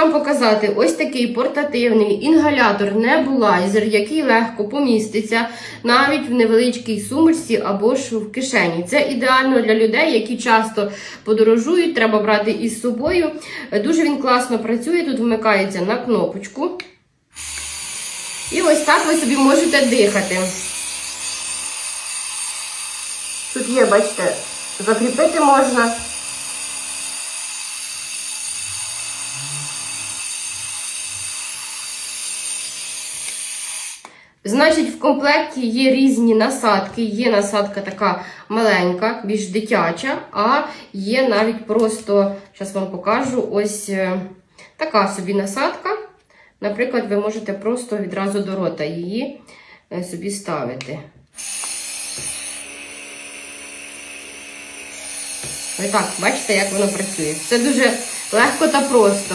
вам показати ось такий портативний інгалятор небулайзер, який легко поміститься навіть в невеличкій сумочці або ж в кишені. Це ідеально для людей, які часто подорожують, треба брати із собою. Дуже він класно працює, тут вмикається на кнопочку. І ось так ви собі можете дихати. Тут є, бачите, закріпити можна. Значить, в комплекті є різні насадки. Є насадка така маленька, більш дитяча, а є навіть просто, зараз вам покажу, ось е, така собі насадка. Наприклад, ви можете просто відразу до рота її е, собі ставити. Ось так, бачите, як воно працює. Все дуже легко та просто.